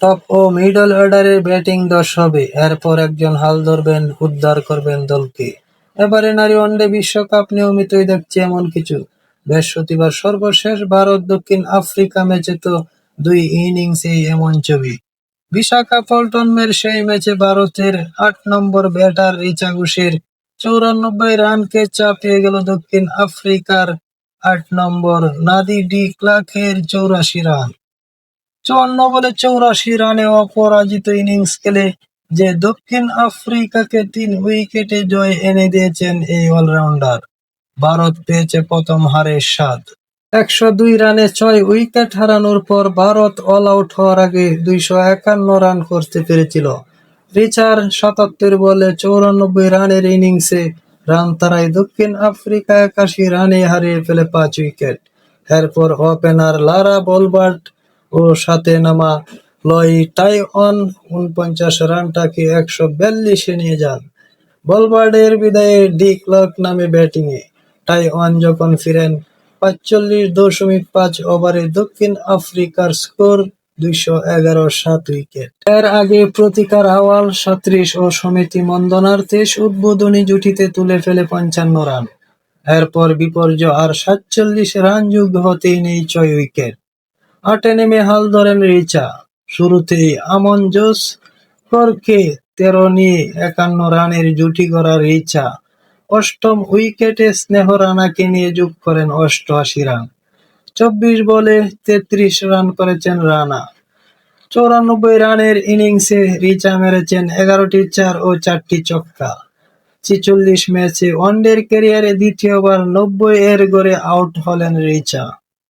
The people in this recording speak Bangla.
টপ ও মিডল অর্ডারের ব্যাটিং দশ হবে। এরপর একজন হাল ধরবেন, উদ্ধার করবেন দলকে। এবারে নারী ওয়ানডে বিশ্বকাপ নিয়মিতই দেখছে এমন কিছু। বৃহস্পতিবার সর্বশেষ ভারত দক্ষিণ আফ্রিকা ম্যাচে তো দুই ইনিংস ইনিংসেই এমন ছবি। বিশাখাপল্টনের সেই ম্যাচে ভারতের আট নম্বর ব্যাটার রিচা ঘোষের চৌরানব্বই রানকে চাপিয়ে গেল দক্ষিণ আফ্রিকার আট নম্বর। নাদি ডি ক্লার্কের চৌরাশি রান। চুয়ান্ন বলে চৌরাশি রানে অপরাজিত ইনিংস খেলে যে দক্ষিণ আফ্রিকাকে তিন উইকেটে জয় এনে দিয়েছেন এই অলরাউন্ডার। ভারত পেয়েছে প্রথম হারের স্বাদ একশো দুই রানে ছয় উইকেট হারানোর পর ভারত অল আউট হওয়ার আগে দুইশো একান্ন রান করতে পেরেছিল। রিচার সাতাত্তর বলে চৌরানব্বই রানের ইনিংসে রান তারায় দক্ষিণ আফ্রিকা একাশি রানে হারিয়ে ফেলে পাঁচ উইকেট। এরপর ওপেনার লারা বলবার্ট ও সাথে নামা লয় টাইওয়ান উনপঞ্চাশ রানটাকে একশো বিয়াল্লিশে নিয়ে যান। বলবার্ডের বিদায়ে ডি ক্লার্ক নামে ব্যাটিংয়ে। টাইওয়ান যখন ফিরেন পাঁচচল্লিশ দশমিক পাঁচ ওভারে দক্ষিণ আফ্রিকার স্কোর দুইশো এগারো সাত উইকেট। এর আগে প্রতিকার আওয়াল সাত্রিশ ও সমিতি মন্দনার উদ্বোধনী জুটিতে তুলে ফেলে পঞ্চান্ন রান। এরপর বিপর্যয় আর সাতচল্লিশ রান যুগ হতেই নেই ছয় উইকেট। আটে নেমে হাল ধরেন রিচা শুরুতেই আমন জোস করকে তেরো নিয়ে একান্ন রানের জুটি করা রিচা অষ্টম উইকেটে স্নেহ রানাকে নিয়ে যোগ করেন অষ্টআশি রান। চব্বিশ বলে তেত্রিশ রান করেছেন রানা। চৌরানব্বই রানের ইনিংসে রিচা মেরেছেন এগারোটি চার ও চারটি চক্কা ছিচল্লিশ ম্যাচে ওয়ানডের ক্যারিয়ারে দ্বিতীয়বার নব্বই এর গড়ে আউট হলেন রিচা।